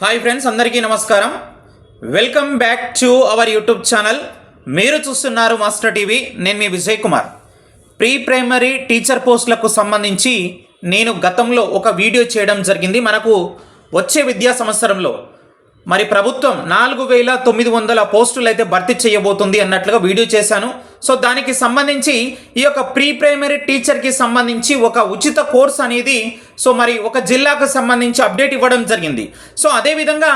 Hi friends అందరికీ నమస్కారం. Welcome back to our YouTube channel మీరు చూస్తున్నారు మాస్టర్ టీవీ నేను మీ Vijay Kumar. Pre primary teacher పోస్టులకు సంబంధించి నేను గతంలో ఒక వీడియో చేయడం జరిగింది. మనకు వచ్చే విద్యా సంవత్సరంలో మరి ప్రభుత్వం నాలుగు వేల తొమ్మిది వందల పోస్టులు అయితే భర్తీ చేయబోతుంది అన్నట్లుగా వీడియో చేశాను. సో దానికి సంబంధించి ఈ యొక్క ప్రీ ప్రైమరీ టీచర్కి సంబంధించి ఒక ఉచిత కోర్స్ అనేది సో మరి ఒక జిల్లాకు సంబంధించి అప్డేట్ ఇవ్వడం జరిగింది. సో అదేవిధంగా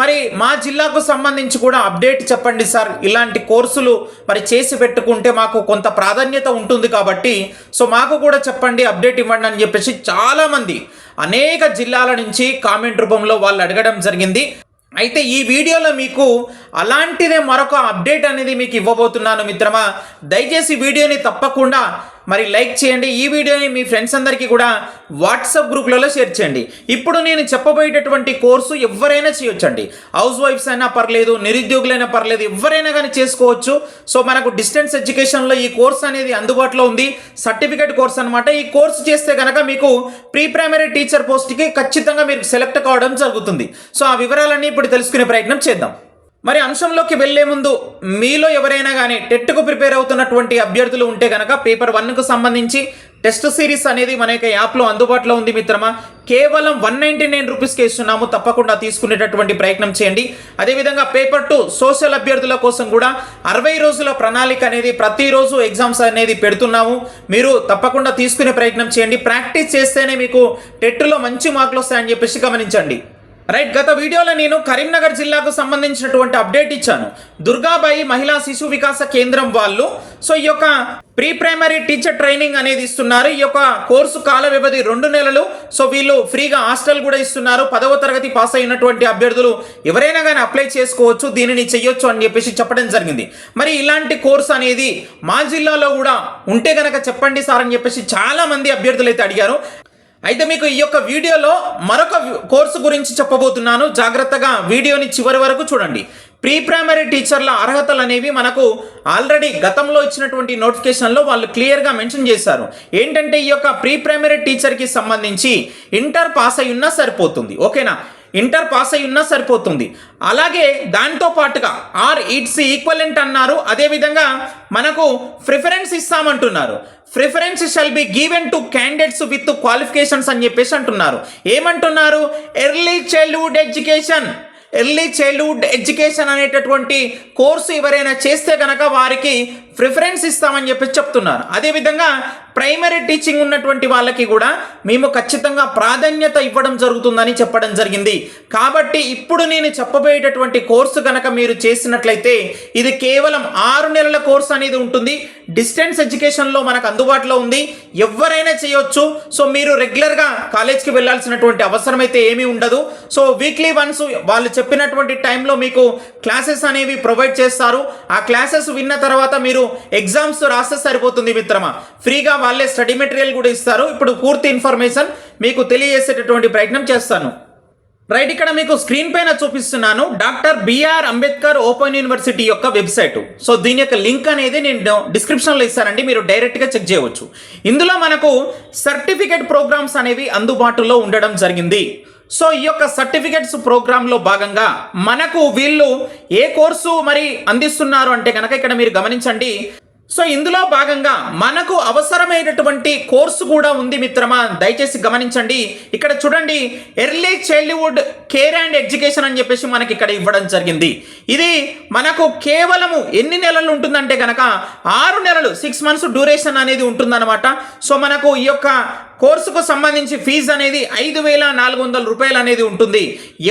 మరి మా జిల్లాకు సంబంధించి కూడా అప్డేట్ చెప్పండి సార్. ఇలాంటి కోర్సులు మరి చేసి పెట్టుకుంటే మాకు కొంత ప్రాధాన్యత ఉంటుంది కాబట్టి సో మాకు కూడా చెప్పండి అప్డేట్ ఇవ్వండి అని చెప్పేసి చాలామంది అనేక జిల్లాల నుంచి కామెంట్ రూపంలో వాళ్ళు అడగడం జరిగింది. అయితే ఈ వీడియోలో మీకు అలాంటిదే మరొక అప్డేట్ అనేది మీకు ఇవ్వబోతున్నాను మిత్రమా. దయచేసి వీడియోని తప్పకుండా మరి లైక్ చేయండి. ఈ వీడియోని మీ ఫ్రెండ్స్ అందరికీ కూడా వాట్సాప్ గ్రూప్లలో షేర్ చేయండి. ఇప్పుడు నేను చెప్పబోయేటటువంటి కోర్సు ఎవరైనా చేయొచ్చండి. హౌస్ వైఫ్స్ అయినా పర్లేదు నిరుద్యోగులైనా పర్లేదు ఎవరైనా కానీ చేసుకోవచ్చు. సో మనకు డిస్టెన్స్ ఎడ్యుకేషన్లో ఈ కోర్స్ అనేది అందుబాటులో ఉంది. సర్టిఫికేట్ కోర్స్ అనమాట ఈ కోర్స్ చేస్తే కనుక మీకు ప్రీ ప్రైమరీ టీచర్ పోస్ట్కి ఖచ్చితంగా మీరు సెలెక్ట్ కావడం జరుగుతుంది. సో ఆ వివరాలన్నీ ఇప్పుడు తెలుసుకునే ప్రయత్నం చేద్దాం. మరి అంశంలోకి వెళ్ళే ముందు మీలో ఎవరైనా కానీ టెట్కు ప్రిపేర్ అవుతున్నటువంటి అభ్యర్థులు ఉంటే కనుక పేపర్ వన్కు సంబంధించి టెస్ట్ సిరీస్ అనేది మన యొక్క యాప్లో అందుబాటులో ఉంది మిత్రమా. కేవలం వన్ నైంటీ నైన్ రూపీస్కి ఇస్తున్నాము. తప్పకుండా తీసుకునేటటువంటి ప్రయత్నం చేయండి. అదేవిధంగా పేపర్ టూ సోషల్ అభ్యర్థుల కోసం కూడా అరవై రోజుల ప్రణాళిక అనేది ప్రతిరోజు ఎగ్జామ్స్ అనేది పెడుతున్నాము. మీరు తప్పకుండా తీసుకునే ప్రయత్నం చేయండి. ప్రాక్టీస్ చేస్తేనే మీకు టెట్లో మంచి మార్కులు వస్తాయని చెప్పేసి గమనించండి. రైట్ గత వీడియోలో నేను కరీంనగర్ జిల్లాకు సంబంధించినటువంటి అప్డేట్ ఇచ్చాను. దుర్గాబాయి మహిళా శిశు వికాస కేంద్రం వాళ్ళు సో ఈ యొక్క ప్రీ ప్రైమరీ టీచర్ ట్రైనింగ్ అనేది ఇస్తున్నారు. ఈ యొక్క కోర్సు కాల వ్యవధి రెండు నెలలు సో వీళ్ళు ఫ్రీగా హాస్టల్ కూడా ఇస్తున్నారు. పదవ తరగతి పాస్ అయినటువంటి అభ్యర్థులు ఎవరైనా కానీ అప్లై చేసుకోవచ్చు దీనిని చెయ్యొచ్చు అని చెప్పేసి చెప్పడం జరిగింది. మరి ఇలాంటి కోర్స్ అనేది మా జిల్లాలో కూడా ఉంటే గనక చెప్పండి సార్ అని చెప్పేసి చాలామంది అభ్యర్థులు అయితే అడిగారు. అయితే మీకు ఈ యొక్క వీడియోలో మరొక కోర్సు గురించి చెప్పబోతున్నాను. జాగ్రత్తగా వీడియోని చివరి వరకు చూడండి. ప్రీ ప్రైమరీ టీచర్ల అర్హతలు అనేవి మనకు ఆల్రెడీ గతంలో ఇచ్చినటువంటి నోటిఫికేషన్లో వాళ్ళు క్లియర్గా మెన్షన్ చేశారు. ఏంటంటే ఈ యొక్క ప్రీ ప్రైమరీ టీచర్కి సంబంధించి ఇంటర్ పాస్ అయి ఉన్నా సరిపోతుంది. ఓకేనా? ఇంటర్ పాస్ అయి ఉన్నా సరిపోతుంది. అలాగే దాంతో పాటుగా ఆర్ ఇట్స్ ఈక్వలెంట్ అన్నారు. అదేవిధంగా మనకు preference ఇస్తామంటున్నారు. Preference shall be given to candidates with qualifications అని చెప్పేసి అంటున్నారు. ఏమంటున్నారు? Early childhood education early childhood education అనేటటువంటి కోర్సు ఎవరైనా చేస్తే కనుక వారికి ప్రిఫరెన్స్ ఇస్తామని చెప్పి చెప్తున్నారు. అదేవిధంగా ప్రైమరీ టీచింగ్ ఉన్నటువంటి వాళ్ళకి కూడా మేము ఖచ్చితంగా ప్రాధాన్యత ఇవ్వడం జరుగుతుందని చెప్పడం జరిగింది. కాబట్టి ఇప్పుడు నేను చెప్పబోయేటటువంటి కోర్సు కనుక మీరు చేసినట్లయితే ఇది కేవలం ఆరు నెలల కోర్సు అనేది ఉంటుంది. డిస్టెన్స్ ఎడ్యుకేషన్లో మనకు అందుబాటులో ఉంది. ఎవరైనా చేయొచ్చు. సో మీరు రెగ్యులర్గా కాలేజ్కి వెళ్ళాల్సినటువంటి అవసరం అయితే ఏమీ ఉండదు. సో వీక్లీ వన్స్ వాళ్ళు చెప్పినటువంటి టైంలో మీకు క్లాసెస్ అనేవి ప్రొవైడ్ చేస్తారు. ఆ క్లాసెస్ విన్న తర్వాత మీరు ఎగ్జామ్స్ రాస్తే సరిపోతుంది మిత్రమా. ఫ్రీగా వాళ్ళే స్టడీ మెటీరియల్ కూడా ఇస్తారు. ఇప్పుడు పూర్తి ఇన్ఫర్మేషన్ మీకు తెలియజేసేటటువంటి ప్రయత్నం చేస్తాను. రైట్ ఇక్కడ మీకు స్క్రీన్ పైన చూపిస్తున్నాను doctor BR Ambedkar open university యొక్క వెబ్సైట్. సో దీని యొక్క లింక్ అనేది నేను డిస్క్రిప్షన్లో ఇస్తానండి. మీరు డైరెక్ట్గా చెక్ చేయవచ్చు. ఇందులో మనకు సర్టిఫికేట్ ప్రోగ్రామ్స్ అనేవి అందుబాటులో ఉండడం జరిగింది. సో ఈ యొక్క సర్టిఫికెట్స్ ప్రోగ్రాంలో భాగంగా మనకు వీళ్ళు ఏ కోర్సు మరి అందిస్తున్నారు అంటే కనుక ఇక్కడ మీరు గమనించండి. సో ఇందులో భాగంగా మనకు అవసరమైనటువంటి కోర్సు కూడా ఉంది మిత్రమా. దయచేసి గమనించండి. ఇక్కడ చూడండి early childhood care and education అని చెప్పేసి మనకి ఇక్కడ ఇవ్వడం జరిగింది. ఇది మనకు కేవలము ఎన్ని నెలలు ఉంటుందంటే కనుక ఆరు నెలలు సిక్స్ మంత్స్ డ్యూరేషన్ అనేది ఉంటుందన్నమాట. సో మనకు ఈ యొక్క కోర్సుకు సంబంధించి ఫీజు అనేది ఐదు వేల నాలుగు వందల రూపాయలు అనేది ఉంటుంది.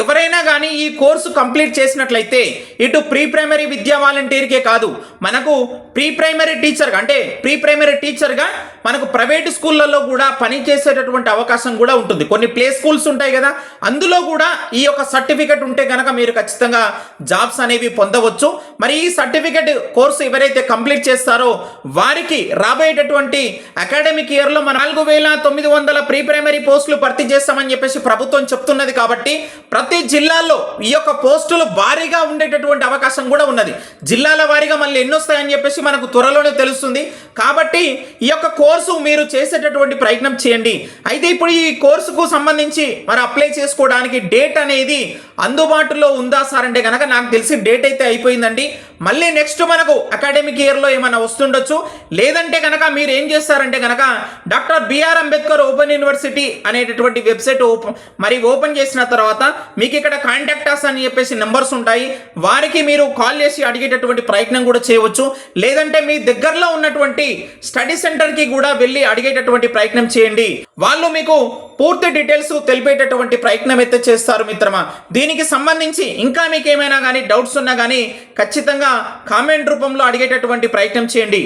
ఎవరైనా కానీ ఈ కోర్సు కంప్లీట్ చేసినట్లయితే ఇటు ప్రీ ప్రైమరీ విద్యా వాలంటీర్కే కాదు మనకు ప్రీ ప్రైమరీ టీచర్ అంటే ప్రీ ప్రైమరీ టీచర్గా మనకు ప్రైవేట్ స్కూళ్ళల్లో కూడా పని చేసేటటువంటి అవకాశం కూడా ఉంటుంది. కొన్ని ప్లే స్కూల్స్ ఉంటాయి కదా అందులో కూడా ఈ యొక్క సర్టిఫికెట్ ఉంటే కనుక మీరు ఖచ్చితంగా జాబ్స్ అనేవి పొందవచ్చు. మరి ఈ సర్టిఫికెట్ కోర్సు ఎవరైతే కంప్లీట్ చేస్తారో వారికి రాబోయేటటువంటి అకాడమిక్ ఇయర్లో మన నాలుగు వేల తొమ్మిది వందల ప్రీ ప్రైమరీ పోస్టులు భర్తీ చేస్తామని చెప్పేసి ప్రభుత్వం చెప్తున్నది కాబట్టి ప్రతి జిల్లాల్లో ఈ యొక్క పోస్టులు భారీగా ఉండేటటువంటి అవకాశం కూడా ఉన్నది. జిల్లాల వారీగా మళ్ళీ ఎన్ని వస్తాయని చెప్పేసి మనకు త్వరలోనే తెలుస్తుంది. కాబట్టి ఈ యొక్క కోర్సు మీరు చేసేటటువంటి ప్రయత్నం చేయండి. అయితే ఇప్పుడు ఈ కోర్సుకు సంబంధించి మరి అప్లై చేసుకోవడానికి డేట్ అనేది అందుబాటులో ఉందా సార్ అంటే కనుక నాకు తెలిసి డేట్ అయితే అయిపోయిందండి. మళ్ళీ నెక్స్ట్ మనకు అకాడమిక్ ఇయర్లో ఏమైనా వస్తుండొచ్చు? లేదంటే కనుక మీరు ఏం చేస్తారంటే కనుక doctor BR Ambedkar open university అనేటటువంటి వెబ్సైట్ ఓపెన్ మరి ఓపెన్ చేసిన తర్వాత మీకు ఇక్కడ కాంటాక్టర్స్ అని చెప్పేసి నెంబర్స్ ఉంటాయి. వారికి మీరు కాల్ చేసి అడిగేటటువంటి ప్రయత్నం కూడా చేయవచ్చు. లేదంటే మీ దగ్గరలో ఉన్నటువంటి స్టడీ సెంటర్కి కూడా వెళ్ళి అడిగేటటువంటి ప్రయత్నం చేయండి. వాళ్ళు మీకు పూర్తి డీటెయిల్స్ తెలిపేటటువంటి ప్రయత్నం అయితే చేస్తారు మిత్రమా. దీనికి సంబంధించి ఇంకా మీకు ఏమైనా కానీ డౌట్స్ ఉన్నా కానీ ఖచ్చితంగా కామెంట్ రూపంలో అడిగేటటువంటి ప్రయత్నం చేయండి.